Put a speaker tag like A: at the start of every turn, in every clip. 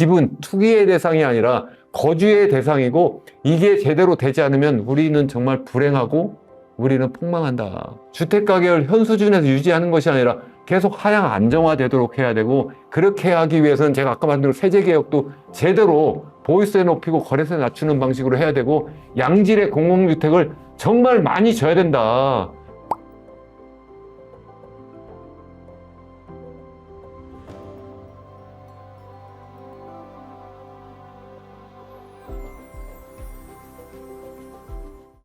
A: 집은 투기의 대상이 아니라 거주의 대상이고 이게 제대로 되지 않으면 우리는 정말 불행하고 우리는 폭망한다. 주택 가격을 현 수준에서 유지하는 것이 아니라 계속 하향 안정화되도록 해야 되고 그렇게 하기 위해서는 제가 아까 말씀드린 세제 개혁도 제대로 보유세 높이고 거래세 낮추는 방식으로 해야 되고 양질의 공공주택을 정말 많이 줘야 된다.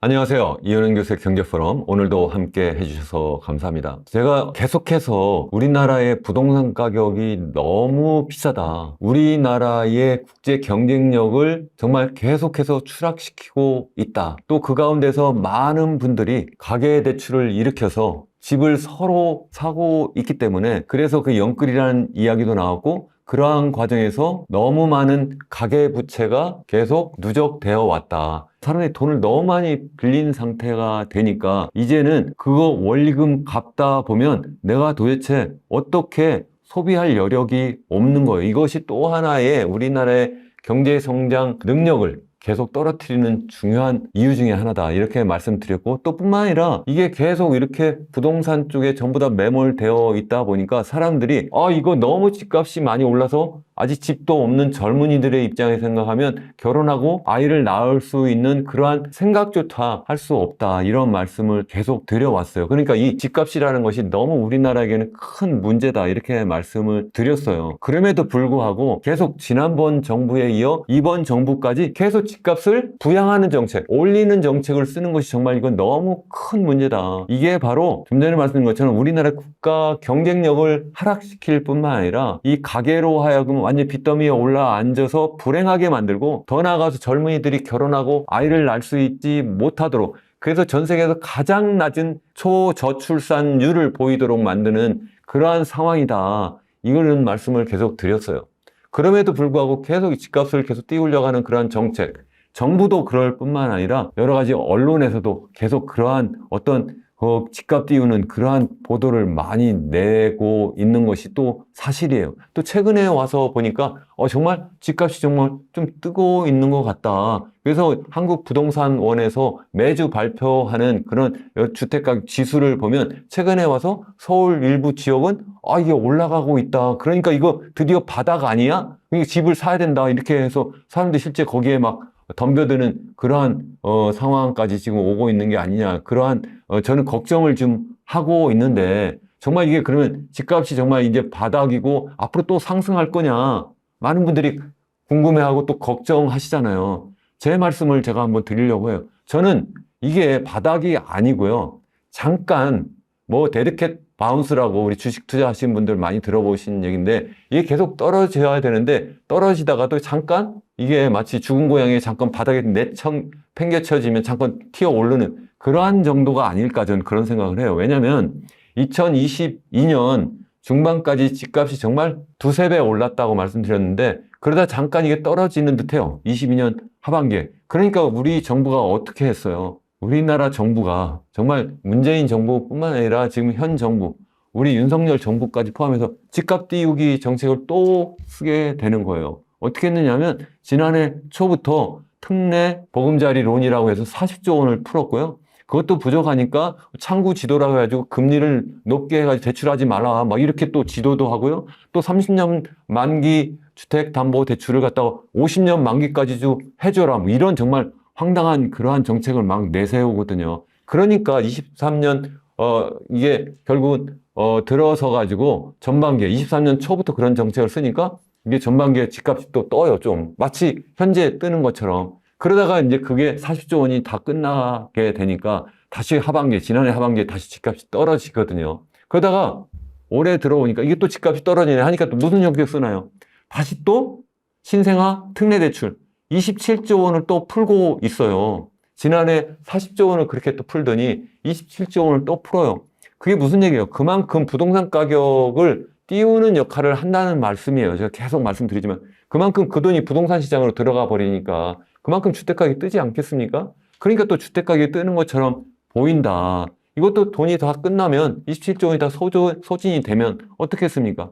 A: 안녕하세요. 이현은 교수의 경제포럼 오늘도 함께 해주셔서 감사합니다. 제가 계속해서 우리나라의 부동산 가격이 너무 비싸다. 우리나라의 국제 경쟁력을 정말 계속해서 추락시키고 있다. 또 그 가운데서 많은 분들이 가계 대출을 일으켜서 집을 서로 사고 있기 때문에 그래서 그 영끌이라는 이야기도 나왔고 그러한 과정에서 너무 많은 가계 부채가 계속 누적되어 왔다. 사람이 돈을 너무 많이 빌린 상태가 되니까 이제는 그거 원리금 갚다 보면 내가 도대체 어떻게 소비할 여력이 없는 거예요. 이것이 또 하나의 우리나라의 경제 성장 능력을 계속 떨어뜨리는 중요한 이유 중에 하나다. 이렇게 말씀드렸고, 또 뿐만 아니라 이게 계속 이렇게 부동산 쪽에 전부 다 매몰되어 있다 보니까 사람들이, 아, 이거 너무 집값이 많이 올라서 아직 집도 없는 젊은이들의 입장에 생각하면 결혼하고 아이를 낳을 수 있는 그러한 생각조차 할 수 없다. 이런 말씀을 계속 드려왔어요. 그러니까 이 집값이라는 것이 너무 우리나라에게는 큰 문제다. 이렇게 말씀을 드렸어요. 그럼에도 불구하고 계속 지난번 정부에 이어 이번 정부까지 계속 집값을 부양하는 정책, 올리는 정책을 쓰는 것이 정말 이건 너무 큰 문제다. 이게 바로 좀 전에 말씀드린 것처럼 우리나라 국가 경쟁력을 하락시킬 뿐만 아니라 이 가계로 하여금 완전 빚더미에 올라 앉아서 불행하게 만들고 더 나아가서 젊은이들이 결혼하고 아이를 낳을 수 있지 못하도록 그래서 전 세계에서 가장 낮은 초저출산율을 보이도록 만드는 그러한 상황이다. 이거는 말씀을 계속 드렸어요. 그럼에도 불구하고 계속 이 집값을 계속 띄우려고 하는 그러한 정책, 정부도 그럴 뿐만 아니라 여러 가지 언론에서도 계속 그러한 어떤 그 집값 띄우는 그러한 보도를 많이 내고 있는 것이 또 사실이에요. 또 최근에 와서 보니까 어, 정말 집값이 정말 좀 뜨고 있는 것 같다. 그래서 한국부동산원에서 매주 발표하는 그런 주택가격 지수를 보면 최근에 와서 서울 일부 지역은 아, 이게 올라가고 있다. 그러니까 이거 드디어 바닥 아니야? 집을 사야 된다. 이렇게 해서 사람들이 실제 거기에 막 덤벼드는 그러한 어, 상황까지 지금 오고 있는 게 아니냐. 그러한 어, 저는 걱정을 좀 하고 있는데 정말 이게 그러면 집값이 정말 이제 바닥이고 앞으로 또 상승할 거냐. 많은 분들이 궁금해하고 또 걱정하시잖아요. 제 말씀을 제가 한번 드리려고 해요. 저는 이게 바닥이 아니고요. 잠깐 뭐 데드캣 바운스라고 우리 주식 투자하신 분들 많이 들어보신 얘기인데 이게 계속 떨어져야 되는데 떨어지다가도 잠깐 이게 마치 죽은 고양이 잠깐 바닥에 내청 팽개쳐지면 잠깐 튀어 오르는 그러한 정도가 아닐까 저는 그런 생각을 해요. 왜냐하면 2022년 중반까지 집값이 정말 두세 배 올랐다고 말씀드렸는데 그러다 잠깐 이게 떨어지는 듯해요. 22년 하반기에. 그러니까 우리 정부가 어떻게 했어요? 우리나라 정부가 정말 문재인 정부뿐만 아니라 지금 현 정부, 우리 윤석열 정부까지 포함해서 집값 띄우기 정책을 또 쓰게 되는 거예요. 어떻게 했느냐면 지난해 초부터 특례 보금자리론이라고 해서 40조 원을 풀었고요. 그것도 부족하니까 창구 지도라고 해가지고 금리를 높게 해가지고 대출하지 말라 막 이렇게 또 지도도 하고요. 또 30년 만기 주택담보대출을 갖다가 50년 만기까지 좀 해줘라 뭐 이런 정말 황당한 그러한 정책을 막 내세우거든요. 그러니까 23년 어 이게 결국은 어 들어서 가지고 전반기에 23년 초부터 그런 정책을 쓰니까 이게 전반기에 집값이 또 떠요 좀 마치 현재 뜨는 것처럼 그러다가 이제 그게 40조 원이 다 끝나게 되니까 다시 하반기에 지난해 하반기에 다시 집값이 떨어지거든요. 그러다가 올해 들어오니까 이게 또 집값이 떨어지네 하니까 또 무슨 정책 쓰나요? 다시 또 신생아 특례 대출 27조 원을 또 풀고 있어요. 지난해 40조 원을 그렇게 또 풀더니 27조 원을 또 풀어요. 그게 무슨 얘기예요? 그만큼 부동산 가격을 띄우는 역할을 한다는 말씀이에요. 제가 계속 말씀드리지만 그만큼 그 돈이 부동산 시장으로 들어가 버리니까 그만큼 주택가격이 뜨지 않겠습니까? 그러니까 또 주택가격이 뜨는 것처럼 보인다. 이것도 돈이 다 끝나면 27조 원이 다 소조, 소진이 되면 어떻겠습니까?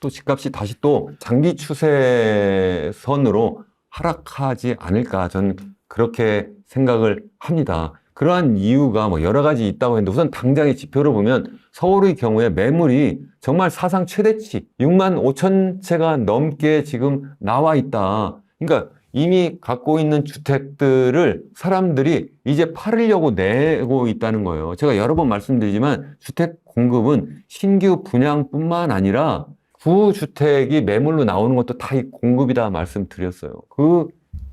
A: 또 집값이 다시 또 장기 추세선으로 하락하지 않을까 저는 그렇게 생각을 합니다. 그러한 이유가 뭐 여러 가지 있다고 했는데 우선 당장의 지표를 보면 서울의 경우에 매물이 정말 사상 최대치 6만 5천 채가 넘게 지금 나와 있다. 그러니까 이미 갖고 있는 주택들을 사람들이 이제 팔으려고 내고 있다는 거예요. 제가 여러 번 말씀드리지만 주택 공급은 신규 분양뿐만 아니라 구주택이 매물로 나오는 것도 다 이 공급이다 말씀드렸어요. 그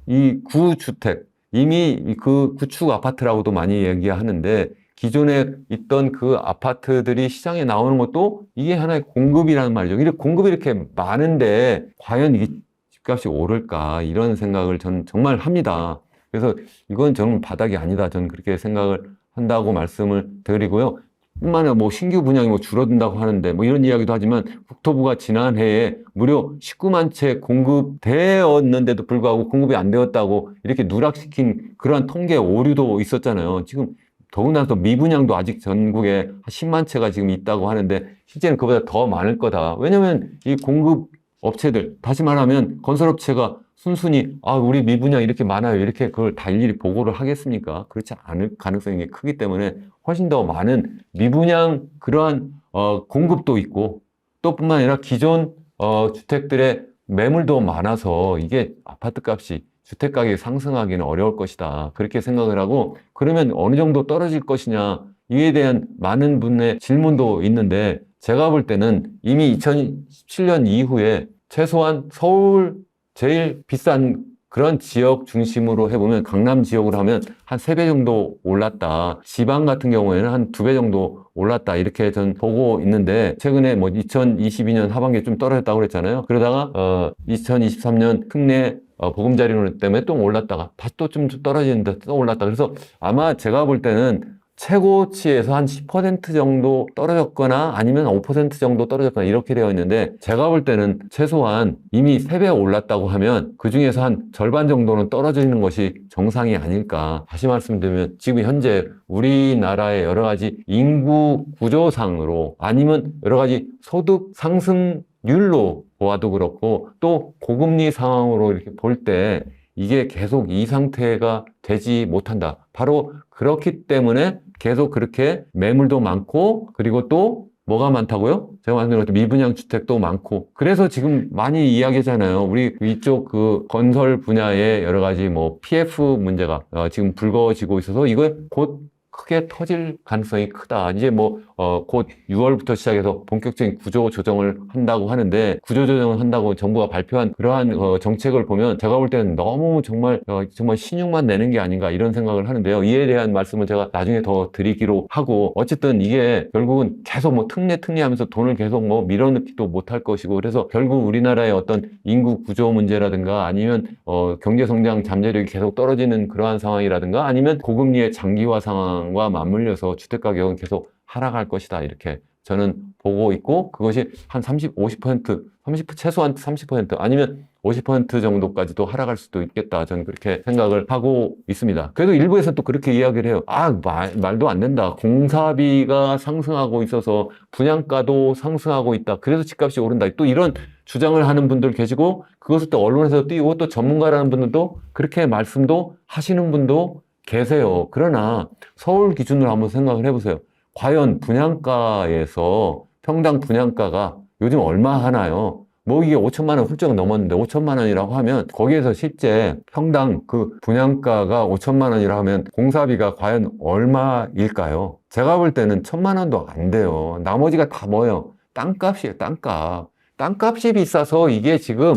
A: 이 구주택 이미 그 구축 아파트라고도 많이 얘기하는데 기존에 있던 그 아파트들이 시장에 나오는 것도 이게 하나의 공급이라는 말이죠. 이렇게 공급이 이렇게 많은데 과연 이게 집값이 오를까 이런 생각을 저는 정말 합니다. 그래서 이건 저는 바닥이 아니다. 저는 그렇게 생각을 한다고 말씀을 드리고요. 뿐만 아니라 뭐 신규 분양이 뭐 줄어든다고 하는데 뭐 이런 이야기도 하지만 국토부가 지난해에 무려 19만 채 공급되었는데도 불구하고 공급이 안 되었다고 이렇게 누락시킨 그러한 통계 오류도 있었잖아요. 지금 더군다나 또 미분양도 아직 전국에 한 10만 채가 지금 있다고 하는데 실제는 그보다 더 많을 거다. 왜냐면 이 공급 업체들, 다시 말하면 건설업체가 순순히 아 우리 미분양 이렇게 많아요 이렇게 그걸 다 일일이 보고를 하겠습니까? 그렇지 않을 가능성이 크기 때문에 훨씬 더 많은 미분양 그러한 어, 공급도 있고 또 뿐만 아니라 기존 어, 주택들의 매물도 많아서 이게 아파트 값이 주택 가격이 상승하기는 어려울 것이다 그렇게 생각을 하고 그러면 어느 정도 떨어질 것이냐 이에 대한 많은 분의 질문도 있는데 제가 볼 때는 이미 2017년 이후에 최소한 서울 제일 비싼 그런 지역 중심으로 해보면 강남 지역으로 하면 한 세 배 정도 올랐다. 지방 같은 경우에는 한 두 배 정도 올랐다. 이렇게 전 보고 있는데 최근에 뭐 2022년 하반기에 좀 떨어졌다고 그랬잖아요. 그러다가 어 2023년 특례 어, 보금자리 때문에 또 올랐다가 다시 또 좀 떨어지는데 또 올랐다. 그래서 아마 제가 볼 때는 최고치에서 한 10% 정도 떨어졌거나 아니면 5% 정도 떨어졌거나 이렇게 되어 있는데 제가 볼 때는 최소한 이미 3배 올랐다고 하면 그 중에서 한 절반 정도는 떨어지는 것이 정상이 아닐까. 다시 말씀드리면 지금 현재 우리나라의 여러 가지 인구 구조상으로 아니면 여러 가지 소득 상승 률로 보아도 그렇고 또 고금리 상황으로 이렇게 볼 때 이게 계속 이 상태가 되지 못한다. 바로 그렇기 때문에 계속 그렇게 매물도 많고 그리고 또 뭐가 많다고요? 제가 말씀드린 미분양 주택도 많고 그래서 지금 많이 이야기하잖아요. 우리 이쪽 그 건설 분야의 여러 가지 뭐 PF 문제가 어, 지금 불거지고 있어서 이거 곧 크게 터질 가능성이 크다. 이제 뭐, 어, 곧 6월부터 시작해서 본격적인 구조 조정을 한다고 하는데, 구조 조정을 한다고 정부가 발표한 그러한 어, 정책을 보면 제가 볼 때는 너무 정말, 어, 정말 신용만 내는 게 아닌가 이런 생각을 하는데요. 이에 대한 말씀을 제가 나중에 더 드리기로 하고, 어쨌든 이게 결국은 계속 뭐 특례 특례 하면서 돈을 계속 뭐 밀어넣기도 못할 것이고, 그래서 결국 우리나라의 어떤 인구 구조 문제라든가 아니면 어, 경제 성장 잠재력이 계속 떨어지는 그러한 상황이라든가 아니면 고금리의 장기화 상황 과 맞물려서 주택 가격은 계속 하락할 것이다 이렇게 저는 보고 있고 그것이 한 30, 50%, 30 최소한 30% 아니면 50% 정도까지도 하락할 수도 있겠다. 저는 그렇게 생각을 하고 있습니다. 그래도 일부에서 또 그렇게 이야기를 해요. 아, 말, 말도 안 된다. 공사비가 상승하고 있어서 분양가도 상승하고 있다. 그래서 집값이 오른다. 또 이런 주장을 하는 분들 계시고 그것을 또 언론에서 띄우고 또 전문가라는 분들도 그렇게 말씀도 하시는 분도 계세요. 그러나 서울 기준으로 한번 생각을 해보세요. 과연 분양가에서 평당 분양가가 요즘 얼마 하나요? 뭐 이게 5천만 원 훌쩍 넘었는데 5천만 원이라고 하면 거기에서 실제 평당 그 분양가가 5천만 원이라 하면 공사비가 과연 얼마일까요? 제가 볼 때는 천만 원도 안 돼요. 나머지가 다 뭐예요? 땅값이에요, 땅값. 땅값이 비싸서 이게 지금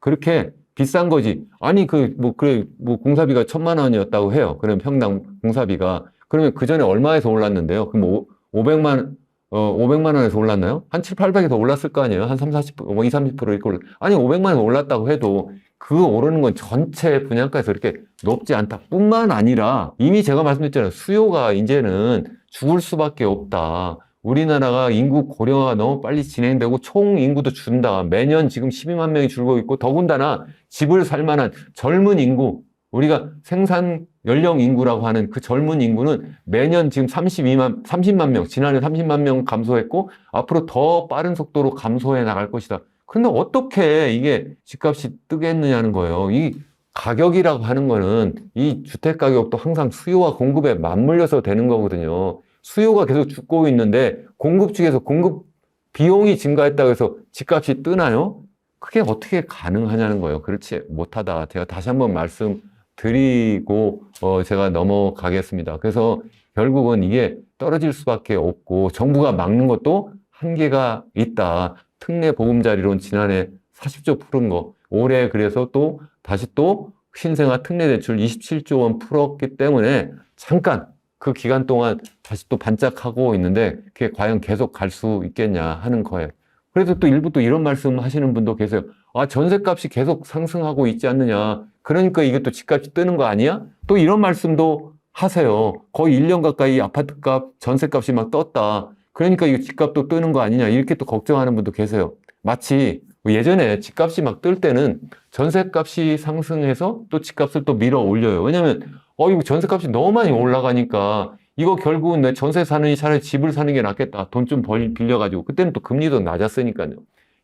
A: 그렇게 비싼 거지. 아니, 그, 뭐, 그래, 뭐, 공사비가 천만 원이었다고 해요. 그러면 평당 공사비가. 그러면 그 전에 얼마에서 올랐는데요? 그럼 뭐, 500만, 어, 500만 원에서 올랐나요? 한 7, 800에서 올랐을 거 아니에요? 한 3, 40%, 뭐, 2, 30% 이렇게 올랐, 아니, 500만 원 올랐다고 해도 그 오르는 건 전체 분양가에서 이렇게 높지 않다. 뿐만 아니라 이미 제가 말씀드렸잖아요. 수요가 이제는 죽을 수밖에 없다. 우리나라가 인구 고령화가 너무 빨리 진행되고 총 인구도 준다. 매년 지금 12만 명이 줄고 있고 더군다나 집을 살 만한 젊은 인구, 우리가 생산 연령 인구라고 하는 그 젊은 인구는 매년 지금 32만, 30만 명, 지난해 30만 명 감소했고 앞으로 더 빠른 속도로 감소해 나갈 것이다. 근데 어떻게 이게 집값이 뜨겠느냐는 거예요. 이 가격이라고 하는 거는 이 주택 가격도 항상 수요와 공급에 맞물려서 되는 거거든요. 수요가 계속 죽고 있는데 공급 측에서 공급 비용이 증가했다고 해서 집값이 뜨나요? 그게 어떻게 가능하냐는 거예요. 그렇지 못하다. 제가 다시 한번 말씀 드리고 어 제가 넘어가겠습니다. 그래서 결국은 이게 떨어질 수밖에 없고 정부가 막는 것도 한계가 있다. 특례 보금자리론 지난해 40조 푸른 거 올해 그래서 또 다시 또 신생아 특례 대출 27조 원 풀었기 때문에 잠깐 그 기간 동안 다시 또 반짝하고 있는데 그게 과연 계속 갈 수 있겠냐 하는 거예요. 그래서 또 일부 또 이런 말씀 하시는 분도 계세요. 아, 전세값이 계속 상승하고 있지 않느냐. 그러니까 이게 또 집값이 뜨는 거 아니야? 또 이런 말씀도 하세요. 거의 1년 가까이 아파트값, 전세값이 막 떴다. 그러니까 이거 집값도 뜨는 거 아니냐. 이렇게 또 걱정하는 분도 계세요. 마치 예전에 집값이 막 뜰 때는 전세값이 상승해서 또 집값을 또 밀어 올려요. 왜냐면, 어, 이거 전세값이 너무 많이 올라가니까 이거 결국은 내 전세 사느니 차라리 집을 사는 게 낫겠다. 돈 좀 빌려가지고. 그때는 또 금리도 낮았으니까요.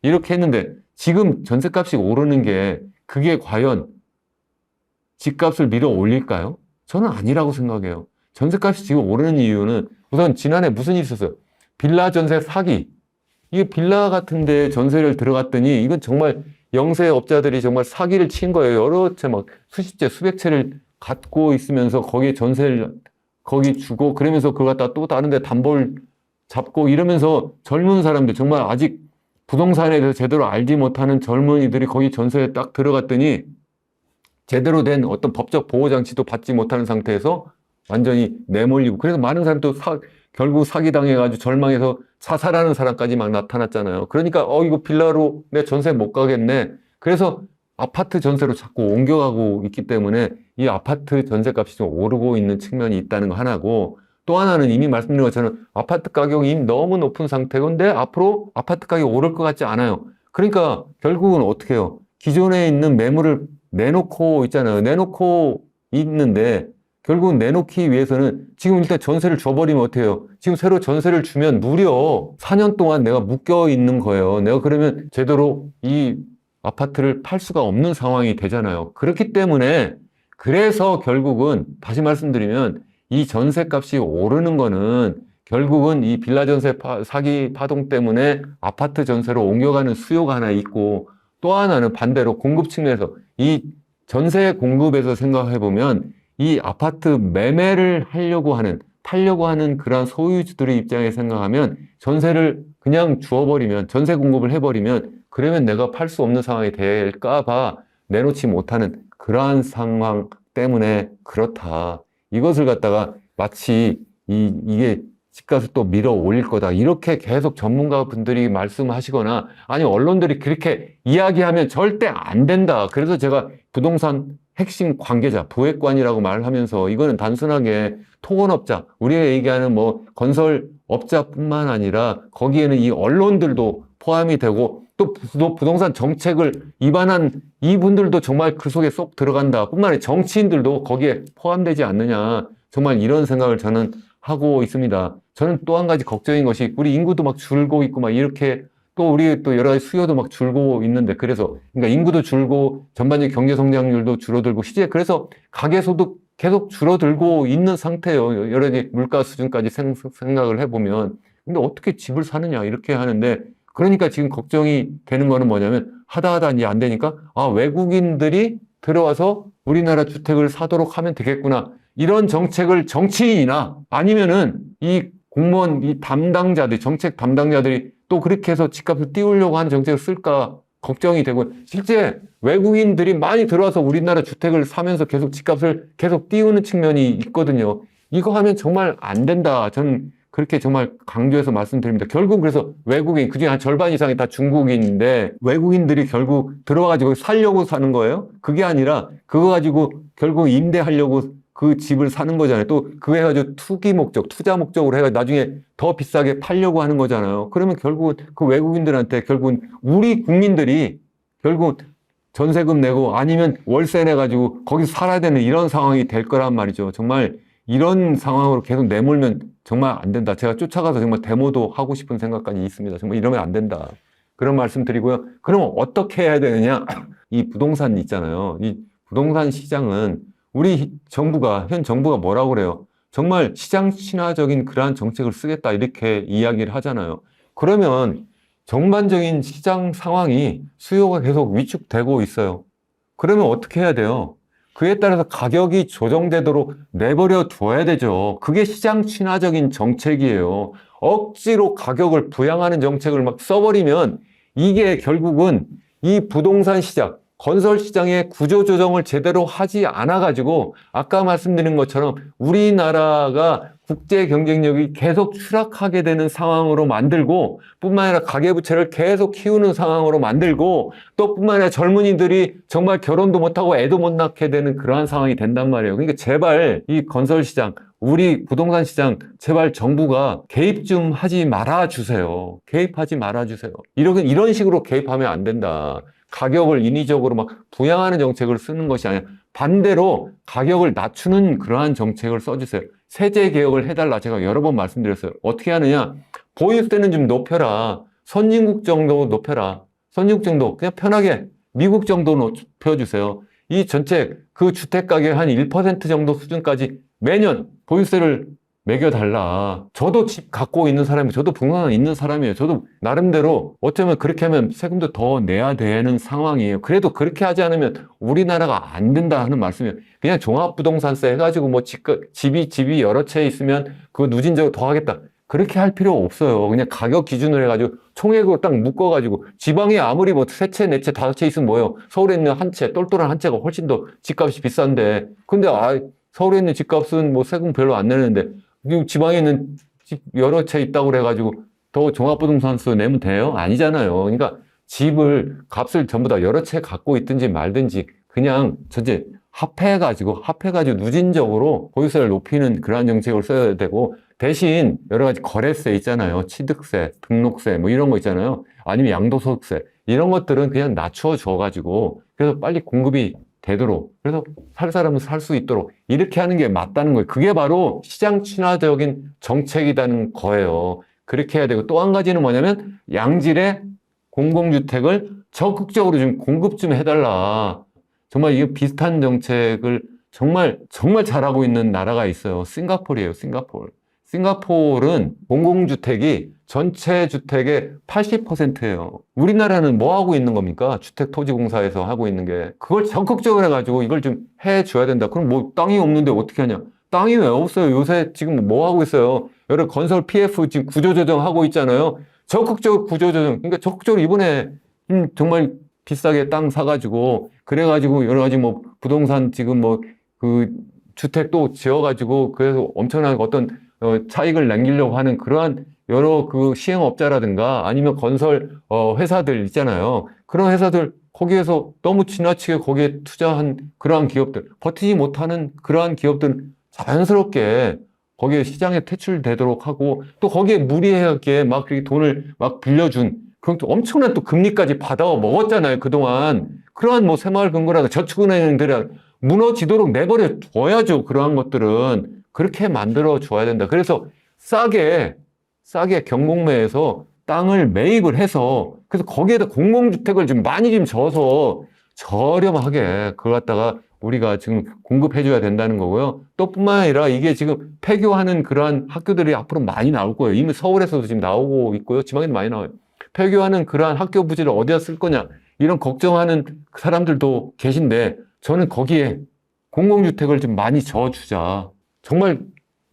A: 이렇게 했는데 지금 전세값이 오르는 게 그게 과연 집값을 밀어 올릴까요? 저는 아니라고 생각해요. 전세값이 지금 오르는 이유는 우선 지난해 무슨 일이 있었어요? 빌라 전세 사기. 이게 빌라 같은데 전세를 들어갔더니 이건 정말 영세업자들이 정말 사기를 친 거예요. 여러 채 막 수십 채, 수백 채를 갖고 있으면서 거기에 전세를 거기 주고 그러면서 그걸 갖다 또 다른 데 담보를 잡고 이러면서 젊은 사람들 정말 아직 부동산에 대해서 제대로 알지 못하는 젊은이들이 거기 전세에 딱 들어갔더니 제대로 된 어떤 법적 보호 장치도 받지 못하는 상태에서 완전히 내몰리고 그래서 많은 사람도 사, 결국 사기당해가지고 절망해서 자살하는 사람까지 막 나타났잖아요. 그러니까 어 이거 빌라로 내 전세 못 가겠네. 그래서 아파트 전세로 자꾸 옮겨가고 있기 때문에 이 아파트 전세값이 좀 오르고 있는 측면이 있다는 거 하나고 또 하나는 이미 말씀드린 것처럼 아파트 가격이 이미 너무 높은 상태인데 앞으로 아파트 가격이 오를 것 같지 않아요. 그러니까 결국은 어떻게 해요? 기존에 있는 매물을 내놓고 있잖아요. 내놓고 있는데 결국은 내놓기 위해서는 지금 일단 전세를 줘버리면 어때요? 지금 새로 전세를 주면 무려 4년 동안 내가 묶여 있는 거예요. 내가 그러면 제대로 이 아파트를 팔 수가 없는 상황이 되잖아요. 그렇기 때문에 그래서 결국은 다시 말씀드리면 이 전세값이 오르는 거는 결국은 이 빌라 전세 파, 사기 파동 때문에 아파트 전세로 옮겨가는 수요가 하나 있고 또 하나는 반대로 공급 측면에서 이 전세 공급에서 생각해 보면 이 아파트 매매를 하려고 하는 팔려고 하는 그러한 소유주들의 입장에 생각하면 전세를 그냥 주어버리면 전세 공급을 해버리면 그러면 내가 팔 수 없는 상황이 될까봐 내놓지 못하는 그러한 상황 때문에 그렇다. 이것을 갖다가 마치 이, 이게 집값을 또 밀어 올릴 거다. 이렇게 계속 전문가 분들이 말씀하시거나 아니 언론들이 그렇게 이야기하면 절대 안 된다. 그래서 제가 부동산 핵심 관계자, 부획관이라고 말을 하면서 이거는 단순하게 토건업자, 우리가 얘기하는 뭐 건설업자뿐만 아니라 거기에는 이 언론들도 포함이 되고 또 부동산 정책을 입안한 이분들도 정말 그 속에 쏙 들어간다. 뿐만 아니라 정치인들도 거기에 포함되지 않느냐. 정말 이런 생각을 저는 하고 있습니다. 저는 또 한 가지 걱정인 것이 우리 인구도 막 줄고 있고 막 이렇게 또 우리 또 여러 가지 수요도 막 줄고 있는데 그래서 그러니까 인구도 줄고 전반적인 경제 성장률도 줄어들고 실제 그래서 가계 소득 계속 줄어들고 있는 상태예요. 여러 가지 물가 수준까지 생각을 해보면 근데 어떻게 집을 사느냐 이렇게 하는데 그러니까 지금 걱정이 되는 거는 뭐냐면 하다 하다 이제 안 되니까 아 외국인들이 들어와서 우리나라 주택을 사도록 하면 되겠구나 이런 정책을 정치인이나 아니면은 이 공무원 이 담당자들 정책 담당자들이 또 그렇게 해서 집값을 띄우려고 하는 정책을 쓸까 걱정이 되고 실제 외국인들이 많이 들어와서 우리나라 주택을 사면서 계속 집값을 계속 띄우는 측면이 있거든요. 이거 하면 정말 안 된다. 저는 그렇게 정말 강조해서 말씀드립니다. 결국 그래서 외국인, 그중에 한 절반 이상이 다 중국인인데 외국인들이 결국 들어와가지고 살려고 사는 거예요. 그게 아니라 그거 가지고 결국 임대하려고 그 집을 사는 거잖아요. 또 그거 해가지고 투기 목적, 투자 목적으로 해가지고 나중에 더 비싸게 팔려고 하는 거잖아요. 그러면 결국은 그 외국인들한테 결국은 우리 국민들이 결국 전세금 내고 아니면 월세 내가지고 거기서 살아야 되는 이런 상황이 될 거란 말이죠. 정말 이런 상황으로 계속 내몰면 정말 안 된다. 제가 쫓아가서 정말 데모도 하고 싶은 생각까지 있습니다. 정말 이러면 안 된다. 그런 말씀 드리고요. 그럼 어떻게 해야 되느냐? 이 부동산 있잖아요. 이 부동산 시장은 우리 정부가, 현 정부가 뭐라고 그래요? 정말 시장 친화적인 그러한 정책을 쓰겠다 이렇게 이야기를 하잖아요. 그러면 전반적인 시장 상황이 수요가 계속 위축되고 있어요. 그러면 어떻게 해야 돼요? 그에 따라서 가격이 조정되도록 내버려 둬야 되죠. 그게 시장 친화적인 정책이에요. 억지로 가격을 부양하는 정책을 막 써버리면 이게 결국은 이 부동산 시장, 건설 시장의 구조 조정을 제대로 하지 않아 가지고 아까 말씀드린 것처럼 우리나라가 국제 경쟁력이 계속 추락하게 되는 상황으로 만들고 뿐만 아니라 가계 부채를 계속 키우는 상황으로 만들고 또 뿐만 아니라 젊은이들이 정말 결혼도 못 하고 애도 못 낳게 되는 그러한 상황이 된단 말이에요. 그러니까 제발 이 건설 시장 우리 부동산 시장 제발 정부가 개입 좀 하지 말아 주세요. 개입하지 말아 주세요. 이런 이런 식으로 개입하면 안 된다. 가격을 인위적으로 막 부양하는 정책을 쓰는 것이 아니라 반대로 가격을 낮추는 그러한 정책을 써주세요. 세제 개혁을 해달라 제가 여러 번 말씀드렸어요. 어떻게 하느냐? 보유세는 좀 높여라. 선진국 정도 높여라. 선진국 정도 그냥 편하게 미국 정도 높여주세요. 이 전체 그 주택 가격 한 1% 정도 수준까지 매년 보유세를 매겨달라. 저도 집 갖고 있는 사람이, 저도 부동산 있는 사람이에요. 저도 나름대로 어쩌면 그렇게 하면 세금도 더 내야 되는 상황이에요. 그래도 그렇게 하지 않으면 우리나라가 안 된다 하는 말씀이에요. 그냥 종합부동산세 해가지고 뭐 집, 집이, 집이 여러 채 있으면 그거 누진적으로 더 하겠다. 그렇게 할 필요 없어요. 그냥 가격 기준으로 해가지고 총액으로 딱 묶어가지고 지방에 아무리 뭐 세 채, 네 채, 다섯 채 있으면 뭐예요? 서울에 있는 한 채, 똘똘한 한 채가 훨씬 더 집값이 비싼데. 근데 아, 서울에 있는 집값은 뭐 세금 별로 안 내는데 그리고 지방에 있는 집 여러 채 있다고 그래가지고 더 종합부동산세 내면 돼요? 아니잖아요. 그러니까 집을 값을 전부 다 여러 채 갖고 있든지 말든지 그냥 전체 합해가지고 합해가지고 누진적으로 보유세를 높이는 그러한 정책을 써야 되고 대신 여러 가지 거래세 있잖아요. 취득세, 등록세 뭐 이런 거 있잖아요. 아니면 양도소득세 이런 것들은 그냥 낮춰 줘가지고 그래서 빨리 공급이 되도록 그래서 살 사람은 살 수 있도록 이렇게 하는 게 맞다는 거예요. 그게 바로 시장 친화적인 정책이라는 거예요. 그렇게 해야 되고 또 한 가지는 뭐냐면 양질의 공공주택을 적극적으로 좀 공급 좀 해달라. 정말 이거 비슷한 정책을 정말 정말 잘하고 있는 나라가 있어요. 싱가포르예요. 싱가포르. 싱가포르는 공공주택이 전체 주택의 80%예요. 우리나라는 뭐 하고 있는 겁니까? 주택토지공사에서 하고 있는 게. 그걸 적극적으로 해가지고 이걸 좀 해줘야 된다. 그럼 뭐 땅이 없는데 어떻게 하냐? 땅이 왜 없어요? 요새 지금 뭐 하고 있어요? 여러 건설 PF 지금 구조조정 하고 있잖아요. 적극적으로 구조조정. 그러니까 적극적으로 이번에 음, 정말 비싸게 땅 사가지고 그래가지고 여러 가지 뭐 부동산 지금 뭐 그 주택도 지어가지고 그래서 엄청난 어떤 어, 차익을 남기려고 하는 그러한 여러 그 시행업자라든가 아니면 건설 어, 회사들 있잖아요. 그런 회사들 거기에서 너무 지나치게 거기에 투자한 그러한 기업들 버티지 못하는 그러한 기업들은 자연스럽게 거기에 시장에 퇴출되도록 하고 또 거기에 무리하게 막 그렇게 돈을 막 빌려준 그럼 또 엄청난 또 금리까지 받아 먹었잖아요 그동안 그러한 뭐 새마을 금고라든가 저축은행들이 무너지도록 내버려 둬야죠 그러한 것들은 그렇게 만들어 줘야 된다 그래서 싸게 싸게 경공매에서 땅을 매입을 해서 그래서 거기에다 공공주택을 좀 많이 좀 져서 저렴하게 그걸 갖다가 우리가 지금 공급해 줘야 된다는 거고요. 또 뿐만 아니라 이게 지금 폐교하는 그러한 학교들이 앞으로 많이 나올 거예요. 이미 서울에서도 지금 나오고 있고요. 지방에도 많이 나와요. 폐교하는 그러한 학교 부지를 어디다 쓸 거냐 이런 걱정하는 사람들도 계신데 저는 거기에 공공주택을 좀 많이 져주자. 정말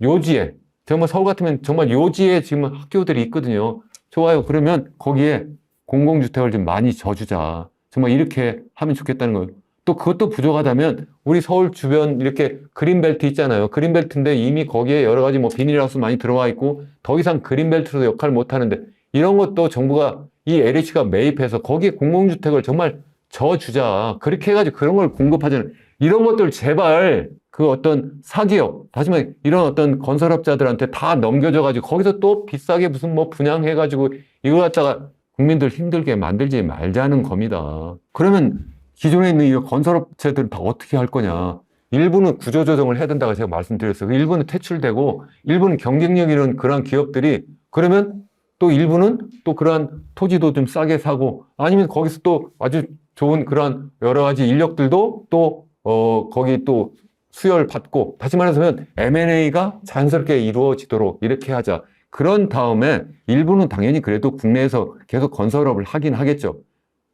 A: 요지에 정말 서울 같으면 정말 요지에 지금 학교들이 있거든요. 좋아요. 그러면 거기에 공공주택을 좀 많이 져주자. 정말 이렇게 하면 좋겠다는 거예요. 또 그것도 부족하다면 우리 서울 주변 이렇게 그린벨트 있잖아요. 그린벨트인데 이미 거기에 여러 가지 뭐 비닐하우스 많이 들어와 있고 더 이상 그린벨트로 역할을 못 하는데 이런 것도 정부가 이 LH가 매입해서 거기에 공공주택을 정말 져주자. 그렇게 해가지고 그런 걸 공급하자는 이런 것들 제발 그 어떤 사기업, 다시 말해 이런 어떤 건설업자들한테 다 넘겨줘가지고 거기서 또 비싸게 무슨 뭐 분양해 가지고 이걸 갖다가 국민들 힘들게 만들지 말자는 겁니다. 그러면 기존에 있는 이 건설업체들은 다 어떻게 할 거냐. 일부는 구조조정을 해야 된다고 제가 말씀드렸어요. 일부는 퇴출되고 일부는 경쟁력 있는 그런 기업들이 그러면 또 일부는 또 그러한 토지도 좀 싸게 사고 아니면 거기서 또 아주 좋은 그러한 여러 가지 인력들도 또 어, 거기 또 수혈 받고 다시 말해서면 M&A가 자연스럽게 이루어지도록 이렇게 하자. 그런 다음에 일부는 당연히 그래도 국내에서 계속 건설업을 하긴 하겠죠.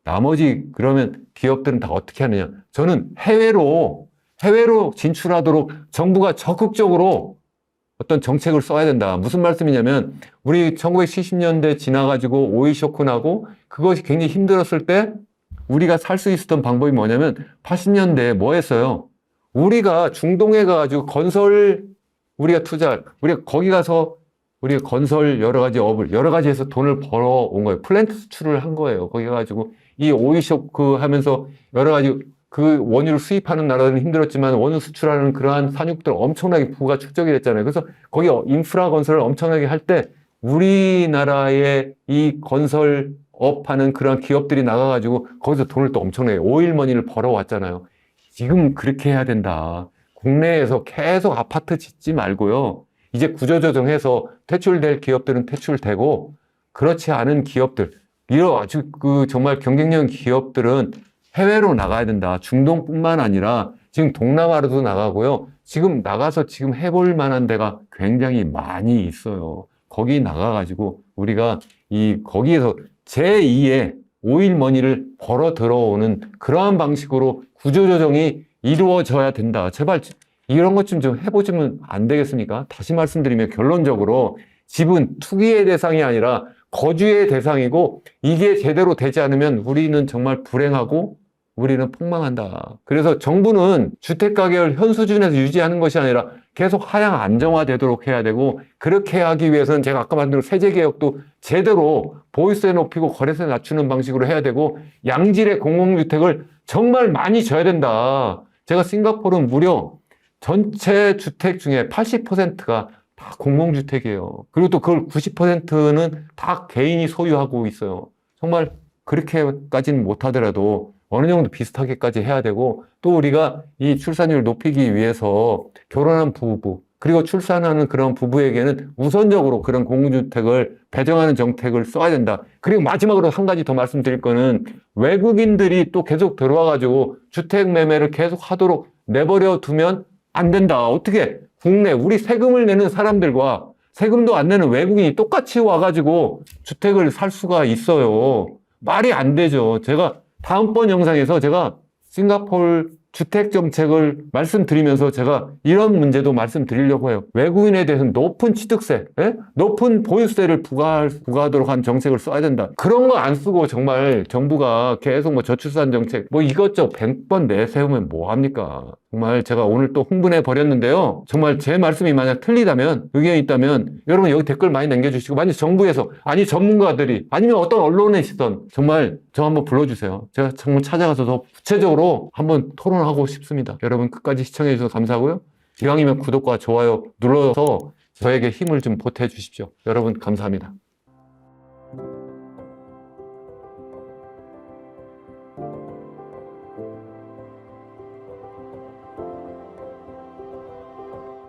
A: 나머지 그러면 기업들은 다 어떻게 하느냐? 저는 해외로 해외로 진출하도록 정부가 적극적으로 어떤 정책을 써야 된다. 무슨 말씀이냐면 우리 1970년대 지나가지고 오일 쇼크 나고 그것이 굉장히 힘들었을 때 우리가 살 수 있었던 방법이 뭐냐면 80년대에 뭐 했어요? 우리가 중동에 가가지고 건설 우리가 투자 우리가 거기 가서 우리가 건설 여러 가지 업을 여러 가지 해서 돈을 벌어 온 거예요. 플랜트 수출을 한 거예요. 거기 가가지고 이 오일 쇼크 하면서 여러 가지 그 원유를 수입하는 나라들은 힘들었지만 원유 수출하는 그러한 산육들 엄청나게 부가 축적이 됐잖아요. 그래서 거기 인프라 건설을 엄청나게 할 때 우리나라의 이 건설 업 하는 그런 기업들이 나가가지고 거기서 돈을 또 엄청나게 오일머니를 벌어왔잖아요. 지금 그렇게 해야 된다. 국내에서 계속 아파트 짓지 말고요. 이제 구조조정해서 퇴출될 기업들은 퇴출되고 그렇지 않은 기업들, 이런 아주 그 정말 경쟁력 기업들은 해외로 나가야 된다. 중동뿐만 아니라 지금 동남아로도 나가고요. 지금 나가서 지금 해볼 만한 데가 굉장히 많이 있어요. 거기 나가가지고 우리가 이 거기에서 제2의 오일 머니를 벌어 들어오는 그러한 방식으로 구조조정이 이루어져야 된다. 제발 이런 것 좀 좀 해보시면 안 되겠습니까? 다시 말씀드리면 결론적으로 집은 투기의 대상이 아니라 거주의 대상이고 이게 제대로 되지 않으면 우리는 정말 불행하고 우리는 폭망한다. 그래서 정부는 주택 가격을 현 수준에서 유지하는 것이 아니라 계속 하향 안정화되도록 해야 되고 그렇게 하기 위해서는 제가 아까 말씀드린 세제 개혁도 제대로 보유세 높이고 거래세 낮추는 방식으로 해야 되고 양질의 공공주택을 정말 많이 줘야 된다. 제가 싱가포르는 무려 전체 주택 중에 80%가 다 공공주택이에요. 그리고 또 그걸 90%는 다 개인이 소유하고 있어요. 정말 그렇게까지는 못하더라도 어느 정도 비슷하게까지 해야 되고 또 우리가 이 출산율 높이기 위해서 결혼한 부부 그리고 출산하는 그런 부부에게는 우선적으로 그런 공공주택을 배정하는 정책을 써야 된다. 그리고 마지막으로 한 가지 더 말씀드릴 거는 외국인들이 또 계속 들어와 가지고 주택 매매를 계속 하도록 내버려 두면 안 된다. 어떻게 국내 우리 세금을 내는 사람들과 세금도 안 내는 외국인이 똑같이 와가지고 주택을 살 수가 있어요. 말이 안 되죠. 제가 다음번 영상에서 제가 싱가폴 주택 정책을 말씀드리면서 제가 이런 문제도 말씀드리려고 해요. 외국인에 대해서는 높은 취득세, 예? 높은 보유세를 부과, 부과하도록 한 정책을 써야 된다. 그런 거 안 쓰고 정말 정부가 계속 뭐 저출산 정책, 뭐 이것저것 100번 내세우면 뭐 합니까? 정말 제가 오늘 또 흥분해 버렸는데요. 정말 제 말씀이 만약 틀리다면, 의견이 있다면, 여러분 여기 댓글 많이 남겨주시고, 만약 정부에서, 아니 전문가들이, 아니면 어떤 언론에시던 정말 저 한번 불러주세요. 제가 정말 찾아가서 더 구체적으로 한번 토론하고 싶습니다. 여러분 끝까지 시청해 주셔서 감사하고요. 기왕이면 구독과 좋아요 눌러서 저에게 힘을 좀 보태 주십시오. 여러분 감사합니다.